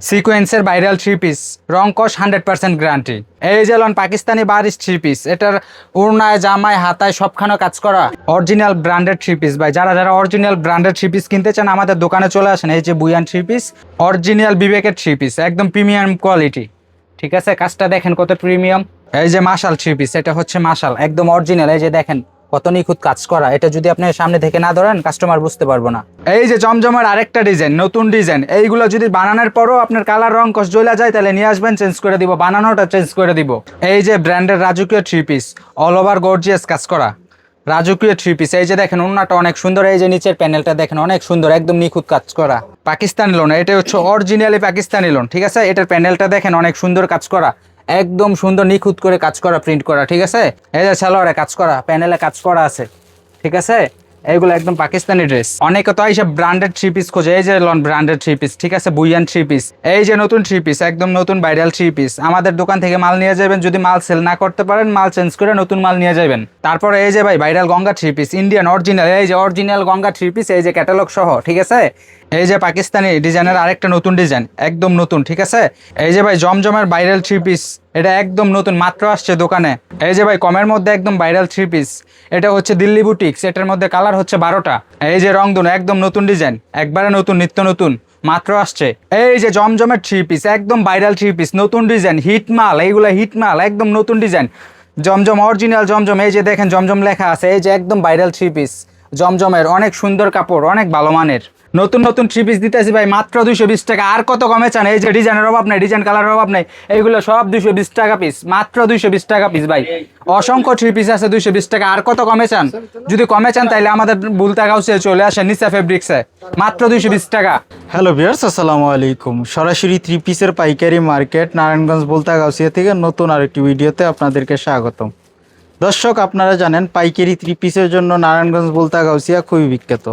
সিকোয়েন্সের viral three piece রং কস হান্ড্রেড পার্সেন্ট গ্যারান্টি এই যে লন, পাকিস্তানি বারিশ থ্রি পিস এটার উড়নায়, জামায়, হাতায় সবখানে কাজ করা অরিজিনাল ব্র্যান্ডেড থ্রি পিস ভাই, যারা যারা অরিজিনাল ব্র্যান্ডেড থ্রি পিস কিনতে চান, আমাদের দোকানে চলে আসেন। এই যে বুয়ান থ্রি পিস অরিজিনাল বিবেকের থ্রি পিস একদম প্রিমিয়াম কোয়ালিটি ঠিক আছে, কাজটা দেখেন কত প্রিমিয়াম এই যে মাশাল থ্রি পিস এটা হচ্ছে মাশাল, একদম অরিজিনাল এই যে দেখেন কত নিখুঁত কাজ করা, এটা যদি আপনি সামনে থেকে না ধরেন কাস্টমার বুঝতে পারব না। এই যে জমজমের আরেকটা ডিজাইন নতুন ডিজাইন এইগুলো যদি বানানোর পরও আপনার কালার রং কষ জ্বলা যায়, তাহলে নিয়ে আসবেন চেঞ্জ করে দিব, বানানোটা চেঞ্জ করে দিব। এই যে ব্র্যান্ডের রাজকীয় three piece all over gorgeous কাজ করা। রাজকীয় থ্রি পিস এই যে দেখেন ওন্নাটা অনেক সুন্দর, এই যে নিচের প্যানেলটা দেখেন, অনেক সুন্দর, একদম নিখুঁত কাজ করা। পাকিস্তানি লোন এটা হচ্ছে অরিজিনালি পাকিস্তানি লোন ঠিক আছে? এটার প্যানেলটা দেখেন, অনেক সুন্দর কাজ করা। একদম সুন্দর নিখুঁত করে কাজ করা প্রিন্ট করা, ঠিক আছে? এই যে সালোয়ারে কাজ করা প্যানেলে কাজ করা আছে, ঠিক আছে? এইগুলো একদম পাকিস্তানি ড্রেস অনেকে তো এইসব ব্র্যান্ডেড থ্রি পিস খোঁজে, এই যে লন ব্র্যান্ডেড থ্রি পিস ঠিক আছে? বুইয়ান থ্রি পিস এই যে নতুন থ্রি পিস একদম নতুন ভাইরাল থ্রি পিস আমাদের দোকান থেকে মাল নিয়ে যাবেন, যদি মাল সেল না করতে পারেন, মাল চেঞ্জ করে নতুন মাল নিয়ে যাবেন। তারপরে এই যে ভাই viral Ganga three piece Indian original এই যে অরিজিনাল গঙ্গা থ্রি পিস এই যে ক্যাটালগ সহ, ঠিক আছে? এই যে পাকিস্তানি ডিজাইনের আরেকটা নতুন ডিজাইন, একদম নতুন, ঠিক আছে? এই যে ভাই জমজমের ভাইরাল থ্রি পিস এটা একদম নতুন, মাত্র আসছে দোকানে। এই যে ভাই কমের মধ্যে একদম ভাইরাল থ্রি পিস এটা হচ্ছে দিল্লি বুটিক্স এটার মধ্যে কালার হচ্ছে বারোটা। এই যে রংধনু একদম নতুন ডিজাইন, একবারে নতুন, নিত্য নতুন, মাত্র আসছে। এই যে জমজমের থ্রি পিস একদম ভাইরাল থ্রি পিস নতুন ডিজাইন হিট মাল এইগুলো হিট মাল একদম নতুন ডিজাইন। জমজম অরিজিনাল জমজম, এই যে দেখেন জমজম লেখা আছে, এই যে একদম ভাইরাল থ্রি পিস জমজমের অনেক সুন্দর কাপড়, অনেক ভালো মানের। নতুন নতুন থ্রি পিস দিতেছি ভাই, মাত্র দুইশো বিশ টাকা। আর কত কমে চান? এই যে ডিজাইনের অভাব নেই ডিজাইন কালারের অভাব নেই, এইগুলো সব দুইশো বিশ টাকা পিস মাত্র দুইশো বিশ টাকা পিস ভাই। অসংখ্য থ্রি পিস আছে দুইশো বিশ টাকা। আর কত কমে চান? যদি কমে চান তাহলে আমাদের বুলতা গাউসে চলে আসেন নিচা ফেব্রিক্সে মাত্র দুইশো বিশ টাকা। হ্যালো ভিউয়ার্স আসসালামু আলাইকুম। সরাসরি থ্রি পিসের পাইকারি মার্কেট নারায়ণগঞ্জ বলতা গাউসিয়া থেকে নতুন আরেকটি ভিডিওতে আপনাদেরকে স্বাগতম। দর্শক, আপনারা জানেন, পাইকারি থ্রি পিসের জন্য নারায়ণগঞ্জ বলতা গাউসিয়া খুবই বিখ্যাত।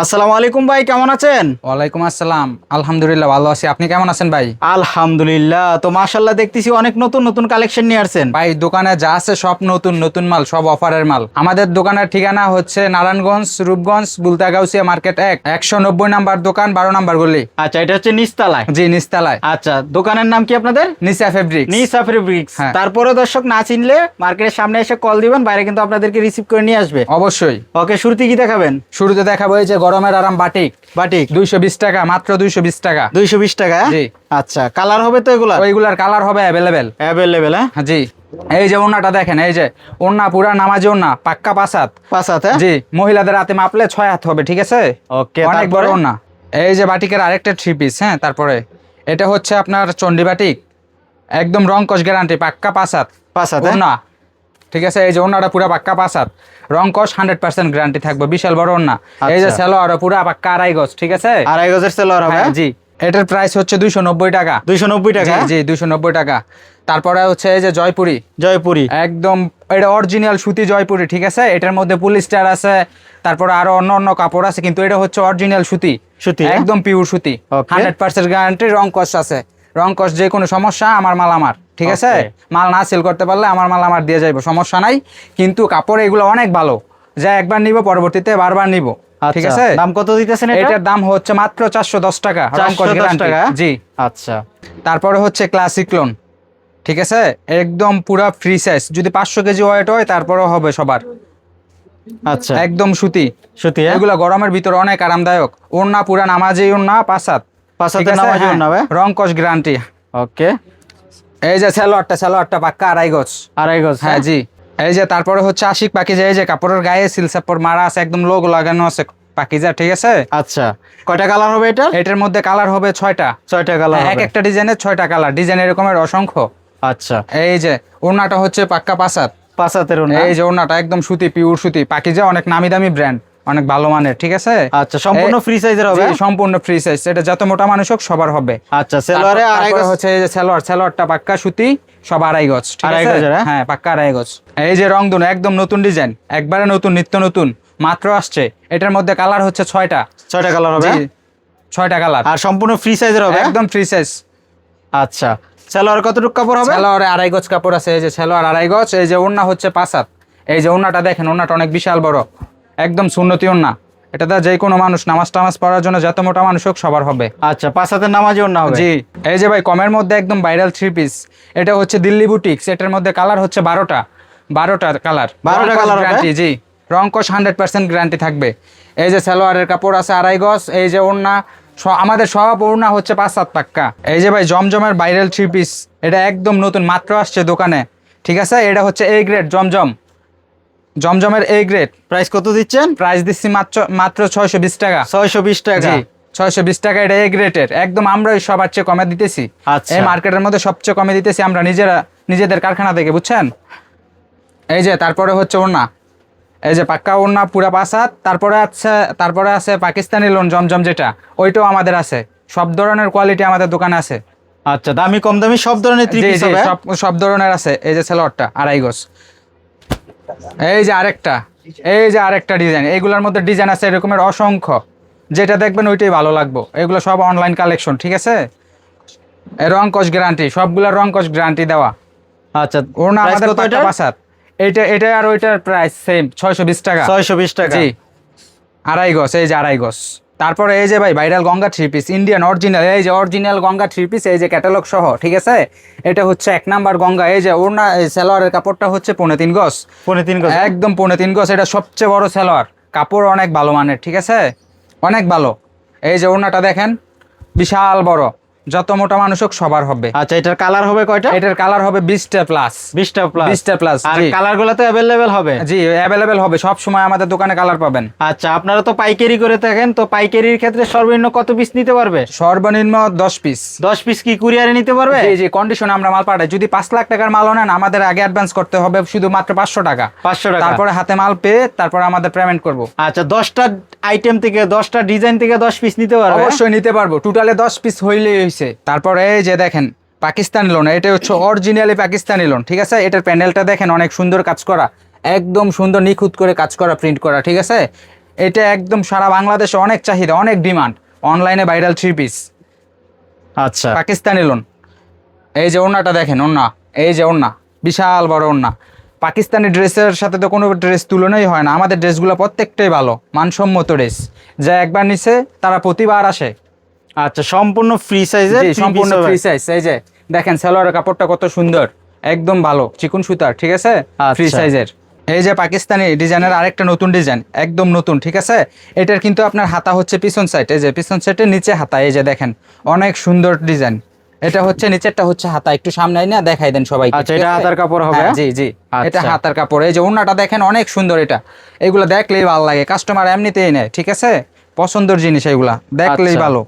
আসসালামু আলাইকুম ভাই কেমন আছেন? ওয়ালাইকুম আসসালাম। আলহামদুলিল্লাহ ভালো আছি। আপনি কেমন আছেন ভাই? আলহামদুলিল্লাহ তো মাশাল্লাহ দেখতেছি অনেক নতুন নতুন কালেকশন নিয়ে আসছেন। ভাই দোকানে যা আছে সব নতুন নতুন মাল সব অফারের মাল। আমাদের দোকানের ঠিকানা হচ্ছে নারায়ণগঞ্জ রূপগঞ্জ বুলতাগাউসিয়া মার্কেট এক একশো নব্বই নাম্বার দোকান বারো নাম্বার গলি। আচ্ছা এটা হচ্ছে নিস্তালায় জি নিস্তালায় আচ্ছা দোকানের নাম কি আপনাদের? নিচা ফেব্রিক নিসা ফেব্রিক্স। হ্যাঁ। তারপরে দর্শক না চিনলে মার্কেটের সামনে এসে কল দিবেন বাইরে কিন্তু আপনাদেরকে রিসিভ করে নিয়ে আসবে। অবশ্যই। ওকে শুরুতে কি দেখাবেন? শুরুতে দেখাবো এই যে গরমের আরাম বাটিক। বাটিক। দুইশো বিশ টাকা মাত্র দুইশো বিশ টাকা। দুইশো বিশ টাকা? জি। আচ্ছা কালার হবে তো এগুলা ওইগুলার কালার হবে অ্যাভেলেবেল অ্যাভেলেবেল হ্যাঁ? জি। এই যে ওনাটা দেখেন এই যে ওনা পুরা নামাজি ওনা পাক্কা পাঁচ হাত হ্যাঁ? জি মহিলাদের হাতে মাপলে ছয় হাত হবে ঠিক আছে? ওকে অনেক বড় ওনা এই যে বাটিকের আরেকটা থ্রি পিস হ্যাঁ তারপরে। এটা হচ্ছে আপনার চন্ডী বাটিক। একদম রং কস গ্যারান্টি পাক্কা হাত পাঁচ হ্যাঁ? ওনা ঠিক আছে? এই যে ওনাটা পুরা পাক্কা পাঁচ হাত। রং কস হান্ড্রেড পার্সেন্ট গ্যারান্টি থাকবে। বিশাল বড় ওনা এই যে আচ্ছা। সেলোয়ার পুরা পাক্কা আড়াই গজ ঠিক আছে? আড়াই গজের সেলার হবে? হ্যাঁ, জি। এটার প্রাইস হচ্ছে দুইশো নব্বই টাকা। দুইশো নব্বই টাকা? জি? দুইশো নব্বই টাকা। তারপরে হচ্ছে এই যে জয়পুরি। জয়পুরি। একদম এটা অরিজিনাল সুতি জয়পুরি ঠিক আছে? এটার মধ্যে পুলিস্টার আছে তারপরে আরও অন্য অন্য কাপড় আছে কিন্তু এটা হচ্ছে অরিজিনাল সুতি। সুতি, হ্যাঁ? একদম পিওর সুতি। হান্ড্রেড পার্সেন্ট গ্যারান্টি রং কস আছে। রং কস যে কোনো সমস্যা আমার মাল আমার ঠিক আছে? মাল না সেল করতে পারলে আমার মাল আমার দিয়ে যাইবো সমস্যা নাই। কিন্তু কাপড় এগুলো অনেক ভালো। যা একবার নিব পরবর্তীতে বারবার নিব। ঠিক আচ্ছা, আছে? দাম কত দিতেছেন এটা? এটার দাম হচ্ছে মাত্র চারশো দশ টাকা রং কস 410 গ্যারান্টি টাকা? জি। আচ্ছা। তারপরে হচ্ছে ক্লাসিক লোন ঠিক আছে? একদম পুরা ফ্রি সাইজ যদি পাঁচশো কেজি ওয়েট হয় তারপরেও হবে সবার। আচ্ছা। একদম সুতি। সুতি হ্যাঁ? এগুলো গরমের ভিতরে অনেক আরামদায়ক। ওড়না পুরা নামাজি ওড়না পাঁচাত পাঁচ ঠিক হাতের আছে? নামাজি হ্যাঁ, ওড়না, ভাই? রং কস গ্যারান্টি ওকে এই যে স্যালোয়ারটা স্যালোয়ারটা পাক্কা আড়াই গজ। আড়াই গজ হ্যাঁ? জি। এই যে তারপরে হচ্ছে আশিক পাকিজা এই যে কাপড়ের গায়ে সিলসাপর মারা আছে একদম লোক লাগানো আছে পাকিজা ঠিক আছে? আচ্ছা। কয়টা কালার হবে এটা এটার মধ্যে কালার হবে ছয়টা। ছয়টা কালার এক একটা ডিজাইনের ছয়টা কালার ডিজাইন এরকমের অসংখ্য। আচ্ছা। এই যে ওড়নাটা হচ্ছে পাক্কা হাতের ওড়না। এই যে ওড়নাটা একদম সুতি পিওর সুতি পাকিজা অনেক নামি দামি ব্র্যান্ড অনেক ভালো মানের ঠিক আছে? আচ্ছা সম্পূর্ণ ফ্রি সাইজের হবে? সম্পূর্ণ ফ্রি সাইজ এটা যত মোটা মানুষ হোক সবার হবে। আচ্ছা সেলোয়ারে আড়াই গজ? হচ্ছে এই যে সালোয়ার সালোয়ারটা পাক্কা সুতি সব আড়াই গজ ঠিক আছে? হ্যাঁ? হ্যাঁ পাক্কা আড়াই গজ। এই যে রংধনু একদম নতুন ডিজাইন একবারে নতুন নিত্য নতুন মাত্র আসছে। এটার মধ্যে কালার হচ্ছে ছয়টা। ছয়টা কালার হবে? ছয়টা কালার। আর সম্পূর্ণ ফ্রি সাইজের হবে? একদম ফ্রি সাইজ আচ্ছা সেলোয়ার কতটুকু কাপড় হবে? সালোয়ারে আড়াই গজ কাপড় আছে এই যে সালোয়ার আড়াই গজ এই যে ওড়না হচ্ছে পাঁচ হাত। এই যে ওড়নাটা দেখেন ওড়নাটা অনেক বিশাল বড়। একদম সুন্নতি ওড়না এটাতে যে কোনো মানুষ নামাজ টামাজ পড়ার জন্য যত মোটা মানুষ হোক সবার হবে। আচ্ছা পাঁচ হাতের নামাজি হবে? জি। এই যে ভাই কমের মধ্যে একদম ভাইরাল থ্রি পিস এটা হচ্ছে দিল্লি বুটিক্স এটার মধ্যে কালার হচ্ছে বারোটা। বারোটা কালার বারোটা কালার গ্যারান্টি জি। রংকশ হান্ড্রেড পার্সেন্ট গ্যারান্টি থাকবে। এই যে সালোয়ারের কাপড় আছে আড়াই গজ এই যে ওড়না আমাদের সব ওড়না হচ্ছে পাঁচ সাত পাক্কা। এই যে ভাই জমজমের ভাইরাল থ্রি পিস এটা একদম নতুন মাত্র আসছে দোকানে। ঠিক আছে? এটা হচ্ছে এই গ্রেড জমজম। জমজমের এই গ্রেড প্রাইস কত দিচ্ছেন? প্রাইস দিচ্ছি মাত্র মাত্র ছয়শো বিশ টাকা। ছয়শো বিশ টাকা। ছয়শো বিশ টাকা এটা এ গ্রেটের একদম আমরাই সবার চেয়ে কমে দিতেছি। আচ্ছা। এই মার্কেটের মধ্যে সবচেয়ে কমে দিতেছি আমরা নিজেরা নিজেদের কারখানা থেকে বুঝছেন? এই যে তারপরে হচ্ছে ওড়না। এই যে পাক্কা ওড়না পুরা পাসাত তারপরে আছে তারপরে আছে পাকিস্তানি লোন জমজম যেটা। ওইটাও আমাদের আছে। সব ধরনের কোয়ালিটি আমাদের দোকানে আছে। আচ্ছা দামি কম দামি সব ধরনের সব ধরনের আছে। এই যে সেলোয়ারটা আড়াই গজ। এই যে আরেকটা এই যে আরেকটা ডিজাইন এইগুলোর মধ্যে ডিজাইন আছে এরকমের অসংখ্য। যেটা দেখবেন ওইটাই ভালো লাগবে। এগুলো সব অনলাইন কালেকশন ঠিক আছে? রং কস গ্যারান্টি সবগুলোর রং কস গ্যারান্টি দেওয়া। আচ্ছা ওর না আমাদের কত এটার? বাসাত এটা আর ওইটার প্রাইস সেম ছয়শো বিশ টাকা। ছয়শো বিশ টাকা। জি। আড়াই গজ এই যে আড়াই গজ। তারপরে এই যে ভাই viral Ganga three piece Indian original এই যে অরিজিনাল গঙ্গা থ্রি পিস এই যে ক্যাটালগ সহ ঠিক আছে? এটা হচ্ছে এক নাম্বার গঙ্গা এই যে ওড়না সালোয়ারের কাপড়টা হচ্ছে পৌনে তিন গজ। পৌনে তিন গজ। একদম পৌনে তিন গজ এটা সবচেয়ে বড় সালোয়ার কাপড় অনেক ভালো মানের ঠিক আছে? অনেক ভালো। এই যে ওড়নাটা দেখেন বিশাল বড়। যত মোটা মানুষ হোক সবার হবে। আচ্ছা এটার কালার হবে কয়টা? এটার কালার হবে বিশটা প্লাস বিশটা প্লাস বিশটা প্লাস আর কালারগুলো তো অ্যাভেলেবেল হবে? জি অ্যাভেলেবেল হবে। সব সময় আমাদের দোকানে কালার পাবেন। আচ্ছা আপনারা তো পাইকারি করে থাকেন তো পাইকারির ক্ষেত্রে সর্বনিম্ন কত পিস নিতে পারবে? সর্বনিম্ন দশ পিস দশ পিস কি কুরিয়ারে নিতে পারবে? জি জি কন্ডিশনে আমরা মাল পাঠাই। যদি পাঁচ লাখ টাকার মাল নেন আমাদের আগে অ্যাডভান্স করতে হবে শুধু মাত্র পাঁচশো টাকা। পাঁচশো টাকা। তারপরে হাতে মাল পেয়ে তারপরে আমাদের পেমেন্ট করব। আচ্ছা দশটা আইটেম থেকে দশটা ডিজাইন থেকে দশ পিস নিতে পারব অবশ্যই নিতে পারব। টোটালে দশ পিস হইলেই হয়েছে তারপরে এই যে দেখেন পাকিস্তানি লোন এটা হচ্ছে অরিজিনালি পাকিস্তানি লোন ঠিক আছে? এটার প্যানেলটা দেখেন অনেক সুন্দর কাজ করা। একদম সুন্দর নিখুঁত করে কাজ করা প্রিন্ট করা ঠিক আছে? এটা একদম সারা বাংলাদেশে অনেক চাহিদা অনেক ডিমান্ড অনলাইনে ভাইরাল থ্রি পিস আচ্ছা। পাকিস্তানি লোন এই যে ওড়নাটা দেখেন ওড়না। এই যে ওড়না। বিশাল বড় ওড়না। পাকিস্তানি ড্রেসের সাথে তো কোনো ড্রেস তুলনাই হয় না। আমাদের ড্রেসগুলো প্রত্যেকটাই ভালো মানসম্মত ড্রেস। যা একবার নিছে তারা প্রতিবার আসে। আচ্ছা সম্পূর্ণ ফ্রি সাইজে সম্পূর্ণ ফ্রি সাইজ এই যে দেখেন সালোয়ারের কাপড়টা কত সুন্দর। একদম ভালো চিকুন সুতার ঠিক আছে? ফ্রি আচ্ছা। সাইজের এই যে পাকিস্তানি ডিজাইনের আরেকটা নতুন ডিজাইন একদম নতুন ঠিক আছে? এটার কিন্তু আপনার হাতা হচ্ছে পিছন সাইড এই যে পিছন সাইডের নিচে হাতা এই যে দেখেন অনেক সুন্দর ডিজাইন। এটা হচ্ছে নিচেরটা হচ্ছে হাতা। একটু সামনে না দেখাই দেন সবাই আচ্ছা, এটা হাতার কাপড় হবে? জি জি। এটা আচ্ছা। হাতার কাপড়। এই যে ওড়নাটা দেখেন অনেক সুন্দর এটা। এগুলো দেখলেই ভালো লাগে। কাস্টমার এমনিতেই নেয় ঠিক আছে? পছন্দের জিনিস এগুলা দেখলেই আচ্ছা। ভালো।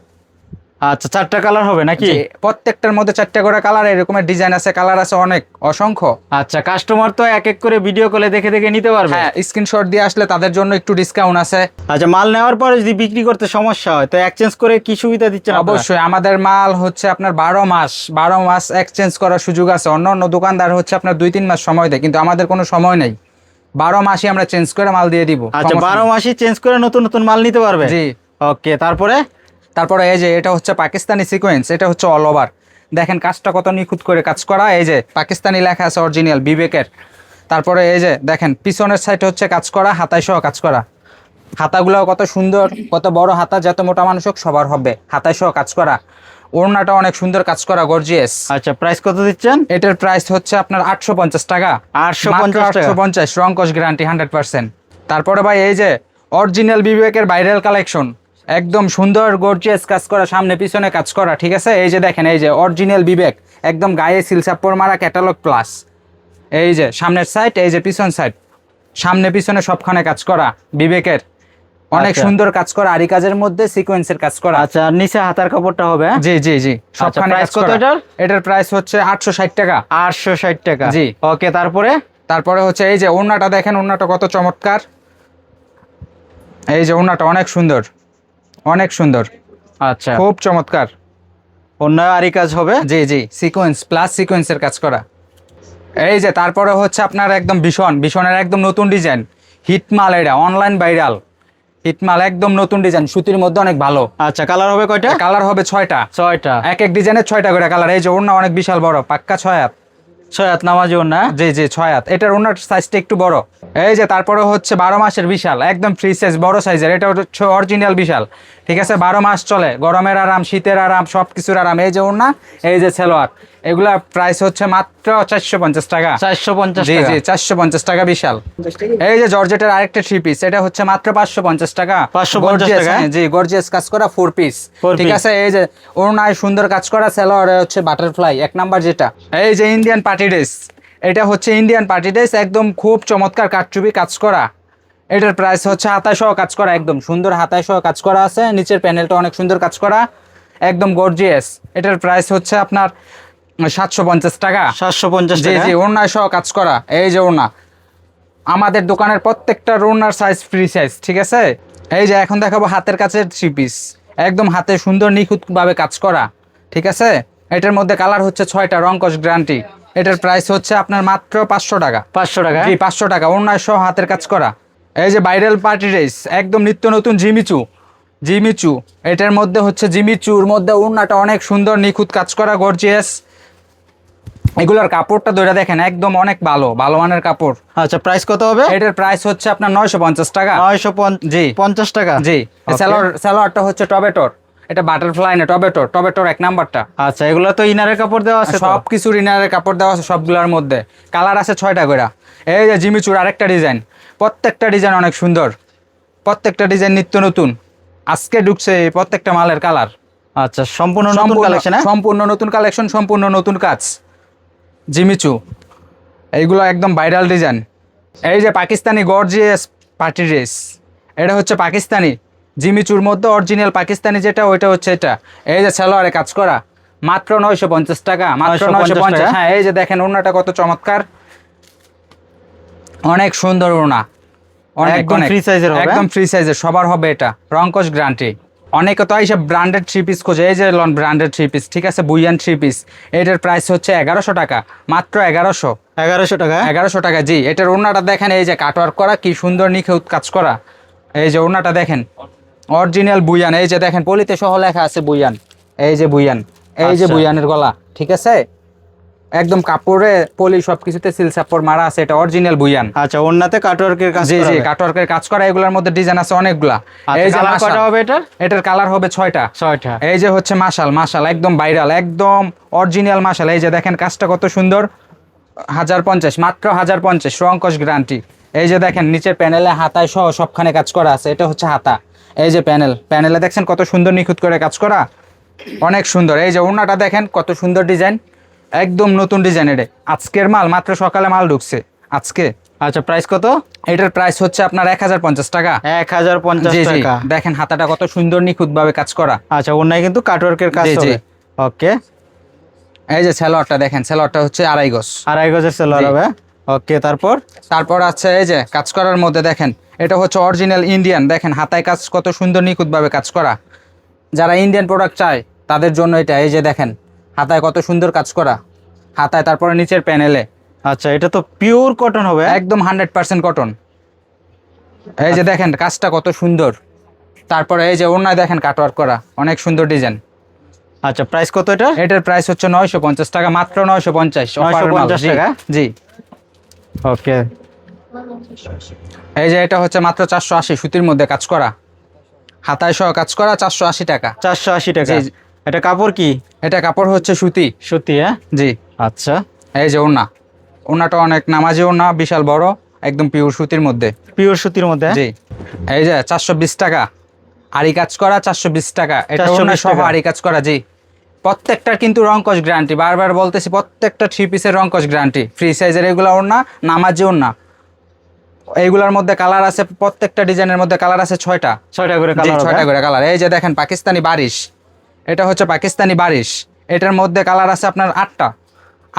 আচ্ছা চারটা কালার হবে নাকি? প্রত্যেকটার মধ্যে চারটা করে কালার এরকমের ডিজাইন আছে কালার আছে অনেক অসংখ্য। আচ্ছা কাস্টমার তো এক এক করে ভিডিও কলে দেখে দেখে নিতে পারবে। হ্যাঁ স্ক্রিনশট দিয়ে আসলে তাদের জন্য একটু ডিসকাউন্ট আছে। আচ্ছা মাল নেওয়ার পরে যদি বিক্রি করতে সমস্যা হয় তো এক্সচেঞ্জ করে কি সুবিধা দিচ্ছেন? অবশ্যই আমাদের মাল হচ্ছে আপনার বারো মাস বারো মাস এক্সচেঞ্জ করার সুযোগ আছে। অন্য অন্য দোকানদার হচ্ছে আপনার দুই তিন মাস সময় দেয় কিন্তু আমাদের কোনো সময় নেই। বারো মাসই আমরা চেঞ্জ করে মাল দিয়ে দিব। আচ্ছা বারো। মাসই চেঞ্জ করে নতুন নতুন মাল নিতে পারবে? জি। ওকে তারপরে? তারপরে এই যে এটা হচ্ছে পাকিস্তানি সিকোয়েন্স এটা হচ্ছে অল ওভার দেখেন কাজটা কত নিখুঁত করে কাজ করা এই যে পাকিস্তানি লেখা আছে অরিজিনাল বিবেকের। তারপরে এই যে দেখেন পিছনের সাইড হচ্ছে কাজ করা হাতায় সহ কাজ করা। হাতাগুলোও কত সুন্দর কত বড় হাতা যত মোটা মানুষ হোক সবার হবে। হাতায় সহ কাজ করা। ওড়নাটা অনেক সুন্দর কাজ করা গর্জিয়াস আচ্ছা প্রাইস কত দিচ্ছেন? এটার প্রাইস হচ্ছে আপনার আটশো পঞ্চাশ টাকা। 850 টাকা? আটশো পঞ্চাশ রংকশ গ্যারান্টি হান্ড্রেড পার্সেন্ট তারপরে ভাই এই যে অরিজিনাল বিবেকের ভাইরাল কালেকশন একদম সুন্দর গর্জিয়াস কাজ করা সামনে পিছনে কাজ করা ঠিক আছে? এই যে দেখেন এই যে অরিজিনাল বিবেক একদম গায়ে সিলসাপ্পর মারা ক্যাটালগ প্লাস এই যে সামনের সাইড এই যে পিছন সাইড সামনে পিছনে সবখানে কাজ করা বিবেকের। অনেক আচ্ছা। সুন্দর কাজ করা আরি কাজের মধ্যে সিকোয়েন্সের কাজ করা। আচ্ছা আর নিচে হাতার কাপড়টা হবে হ্যাঁ? জি জি জি। সবখানে price কাজ কত এটার? এটার প্রাইস হচ্ছে আটশো ষাট টাকা। আটশো ষাট টাকা। জি। ওকে তারপরে? তারপরে হচ্ছে এই যে ওড়নাটা দেখেন ওড়নাটা কত চমৎকার। এই যে ওড়নাটা অনেক সুন্দর। অনেক সুন্দর। আচ্ছা। খুব চমৎকার। অন্য আরই কাজ হবে? জি জি সিকোয়েন্স প্লাস সিকোয়েন্সের কাজ করা। এই যে তারপরে হচ্ছে আপনার একদম ভীষণ ভীষণের একদম নতুন ডিজাইন হিটমাল এটা অনলাইন ভাইরাল হিটমাল একদম নতুন ডিজাইন সুতির মধ্যে অনেক ভালো। আচ্ছা কালার হবে কয়টা? কালার হবে ছয়টা। ছয়টা। এক এক ডিজাইনের ছয়টা করে কালার এই যে ওড়না অনেক বিশাল বড় পাক্কা ছয় হাত। ছয় হাত নামাজি ওনা জি জি এটার ওনার সাইজটা একটু বড়। এই যে, তারপরে হচ্ছে বারো মাসের বিশাল। একদম ফ্রি সাইজ বড় সাইজের এটা হচ্ছে অরিজিনাল বিশাল। ঠিক আছে? বারো মাস চলে। গরমের আরাম, শীতের আরাম সব কিছুর আরাম। এই যে ওনা এই যে সেলোয়ার এগুলা প্রাইস হচ্ছে মাত্র চারশো পঞ্চাশ টাকা। চারশো পঞ্চাশ জি জি চারশো পঞ্চাশ টাকা বিশাল। এই যে জর্জেটের আরেকটা থ্রি পিস এটা হচ্ছে মাত্র পাঁচশো পঞ্চাশ টাকা। 550 Gorgeous, টাকা? হ্যাঁ, জি গর্জিয়াস কাজ করা ফোর পিস ঠিক আছে এই যে ওড়নায় সুন্দর কাজ করা সেলোয়ার হচ্ছে বাটারফ্লাই এক নাম্বার যেটা। এই যে ইন্ডিয়ান পার্টি ড্রেস এটা হচ্ছে ইন্ডিয়ান পার্টি ড্রেস একদম খুব চমৎকার কাটচুপি কাজ করা। এটার প্রাইস হচ্ছে হাতায় সহ কাজ করা একদম সুন্দর হাতায় সহ কাজ করা আছে। নিচের প্যানেলটা অনেক সুন্দর কাজ করা একদম গর্জিয়াস এটার প্রাইস হচ্ছে আপনার সাতশো পঞ্চাশ টাকা। সাতশো পঞ্চাশ জি জি ওড়নায় সহ কাজ করা। এই যে ওড়না। আমাদের দোকানের প্রত্যেকটা ওড়নার সাইজ ফ্রি সাইজ ঠিক আছে? এই যে এখন দেখাবো হাতের কাছে থ্রি পিস একদম হাতে সুন্দর নিখুঁতভাবে কাজ করা ঠিক আছে? এটার মধ্যে কালার হচ্ছে ছয়টা রংকশ গ্যারান্টি এটার প্রাইস হচ্ছে আপনার মাত্র পাঁচশো টাকা। পাঁচশো টাকা? জি পাঁচশো টাকা। ওড়নায় সহ হাতের কাজ করা। এই যে ভাইরাল পার্টি রেস একদম নিত্য নতুন জিমিচু। জিমিচু। এটার মধ্যে হচ্ছে জিমিচুর মধ্যে ওড়নাটা অনেক সুন্দর নিখুঁত কাজ করা গর্জিয়াস এগুলোর কাপড়টা ধরে দেখেন একদম অনেক ভালো ভালো মানের কাপড়। আচ্ছা প্রাইস কত হবে? এটার প্রাইস হচ্ছে আপনার নয়শো পঞ্চাশ টাকা। নয়শো জি। পঞ্চাশ টাকা? জি. স্যালোয়ার স্যালোয়ারটা হচ্ছে টবেটোর এটা বাটারফ্লাই না টবেটোর টবেটোর এক নাম্বারটা। আচ্ছা এগুলো তো ইনারের কাপড় দেওয়া আছে? সব কিছু রিনারের কাপড় দেওয়া আছে সবগুলোর মধ্যে। কালার আছে ছয়টা করে এই যে জিমিচুর আরেকটা ডিজাইন প্রত্যেকটা ডিজাইন অনেক সুন্দর। প্রত্যেকটা ডিজাইন নিত্য নতুন। আজকে ঢুকছে প্রত্যেকটা মালের কালার আচ্ছা সম্পূর্ণ নতুন কালেকশন সম্পূর্ণ নতুন কালেকশন সম্পূর্ণ নতুন কাজ। জিমিচু এইগুলো একদম ভাইরাল ডিজাইন এই যে পাকিস্তানি গর্জিয়াস পার্টি ড্রেস এটা হচ্ছে পাকিস্তানি। জিমিচুর মধ্যে অরিজিনাল পাকিস্তানি যেটা ওইটা হচ্ছে এটা। এই যে সালোয়ারে কাজ করা মাত্র নয়শো পঞ্চাশ টাকা মাত্র নয়শো পঞ্চাশ হ্যাঁ এই যে দেখেন ওড়নাটা কত চমৎকার। অনেক সুন্দর ওনা অনেক একদম এর হবে? একদম ফ্রি সাইজের সবার হবে এটা। রংকশ গ্যারান্টি অনেকে তো এইসব ব্র্যান্ডেড থ্রি পিস খোঁজে। এই যে লন ব্র্যান্ডেড থ্রি পিস ঠিক আছে? বুইয়ান থ্রি পিস এটার প্রাইস হচ্ছে এগারোশো টাকা মাত্র এগারোশো। এগারোশো টাকা? এগারোশো টাকা জি। এটার ওনাটা দেখেন এই যে কাটওয়ার্ক করা কি সুন্দর নিখেউত কাজ করা। এই যে ওনাটা দেখেন অরিজিনাল বুইয়ান এই যে দেখেন পলিতে সহ লেখা আছে বুইয়ান এই যে বুইয়ান এই যে আচ্ছা। বুইয়ানের গলা ঠিক আছে? একদম কাপড়ে পলি সব কিছুতে সিল সাপড় মারা আছে এটা অরিজিনাল বুইয়ান। আচ্ছা ওন্নাতে কাটওয়ার্কের কাজ জি জি কাটওয়ার্কের কাজ করা এগুলোর মধ্যে ডিজাইন আছে অনেকগুলা। আচ্ছা, এই যে মাশাল। হবে এটার? এটার কালার হবে ছয়টা। ছয়টা। এই যে হচ্ছে মাশাল মাশাল একদম ভাইরাল একদম অরিজিনাল মাশাল। এই যে দেখেন কাজটা কত সুন্দর। হাজার পঞ্চাশ মাত্র হাজার পঞ্চাশ রংকশ গ্যারান্টি এই যে দেখেন নিচের প্যানেলে হাতায় সহ সবখানে কাজ করা আছে এটা হচ্ছে হাতা। এই যে প্যানেল প্যানেলে দেখছেন কত সুন্দর নিখুঁত করে কাজ করা? অনেক সুন্দর। এই যে ওড়নাটা দেখেন কত সুন্দর ডিজাইন একদম নতুন ডিজাইনের আজকের মাল মাত্র সকালে মাল ঢুকছে। আজকে। আচ্ছা প্রাইস কত? এটার প্রাইস হচ্ছে আপনার এক হাজার পঞ্চাশ টাকা। এক হাজার পঞ্চাশ টাকা। দেখেন হাতাটা কত সুন্দর নিখুঁত ভাবে কাজ করা। আচ্ছা ওন্নায় কিন্তু কাটওয়ার্কের কাজ ওকে। এই যে সেলোয়ারটা দেখেন সেলোয়ারটা হচ্ছে আড়াই গজ। আড়াই গজের সেলার জি। হবে ওকে তারপর? তারপর আছে এই যে কাজ করার মধ্যে দেখেন এটা হচ্ছে অরিজিনাল ইন্ডিয়ান দেখেন হাতায় কাজ কত সুন্দর নিখুঁতভাবে কাজ করা। যারা ইন্ডিয়ান প্রোডাক্ট চায় তাদের জন্য এটা এই যে দেখেন হাতায় কত সুন্দর কাজ করা। হাতায় তারপরে নিচের প্যানেলে আচ্ছা এটা তো পিওর কটন হবে একদম হান্ড্রেড পার্সেন্ট কটন এই যে দেখেন কাজটা কত সুন্দর। তারপরে এই যে ওড়নায় দেখেন কাটওয়ার্ক করা অনেক সুন্দর ডিজাইন আচ্ছা প্রাইস কত এটা? এটার প্রাইস হচ্ছে নয়শো পঞ্চাশ টাকা মাত্র নয়শো পঞ্চাশ 950 টাকা? জি। ওকে। এই যে এটা হচ্ছে মাত্র চারশো আশি সুতির মধ্যে কাজ করা। হাতায় সহ কাজ করা চারশো আশি টাকা। চারশো আশি টাকা। এটা কাপড় কি? এটা কাপড় হচ্ছে সুতি। সুতি হ্যাঁ? জি। আচ্ছা। এই যে ওড়না। ওড়নাটা অনেক নামাজি ওড়না বিশাল বড় একদম পিওর সুতির মধ্যে। পিওর সুতির মধ্যে হ্যাঁ? জি। এই যে চারশো বিশ টাকা। আড়ি কাজ করা চারশো বিশ টাকা। এটা 420 ওড়না সহ টাকা। আড়ি কাজ করা জি। প্রত্যেকটার কিন্তু রংকশ গ্যারান্টি বারবার বলতেছি প্রত্যেকটা থ্রি পিসের রংকশ গ্যারান্টি ফ্রি সাইজের এগুলো ওড়না নামাজি ওড়না। এইগুলোর মধ্যে কালার আছে প্রত্যেকটা ডিজাইনের মধ্যে কালার আছে ছয়টা। ছয়টা করে কালার ছয়টা করে কালার এই যে দেখেন পাকিস্তানি বারিশ। এটা হচ্ছে পাকিস্তানি বারিশ। এটার মধ্যে কালার আছে আপনার আটটা।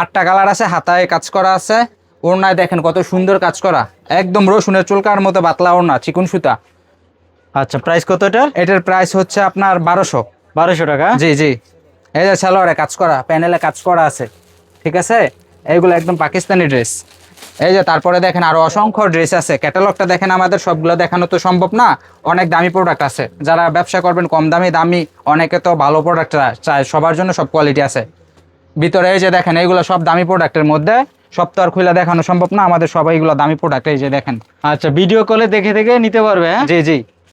আটটা কালার আছে হাতায় কাজ করা আছে। ওড়নায় দেখেন কত সুন্দর কাজ করা। একদম রসুনের চুলকার মতো বাতলা ওড়না চিকুন সুতা। আচ্ছা প্রাইস কত এটার? এটার প্রাইস হচ্ছে আপনার বারোশো। বারোশো টাকা? জি জি। এই যে সালোয়ারে কাজ করা প্যানেলে কাজ করা আছে। ঠিক আছে? এইগুলো একদম পাকিস্তানি ড্রেস এই যে তারপরে দেখেন আরও অসংখ্য ড্রেস আছে। ক্যাটালগটা দেখেন আমাদের সবগুলো দেখানো তো সম্ভব না। অনেক দামি প্রোডাক্ট আছে। যারা ব্যবসা করবেন কম দামি দামি অনেকে তো ভালো প্রোডাক্ট চায়। সবার জন্য সব কোয়ালিটি আছে। ভিতরে এই যে দেখেন এইগুলো সব দামি প্রোডাক্টের মধ্যে। সব তো আর খুলে দেখানো সম্ভব না। আমাদের সবাই এগুলো দামি প্রোডাক্ট এই যে দেখেন। আচ্ছা ভিডিও কলে দেখে দেখে নিতে পারবে হ্যাঁ? জি জি।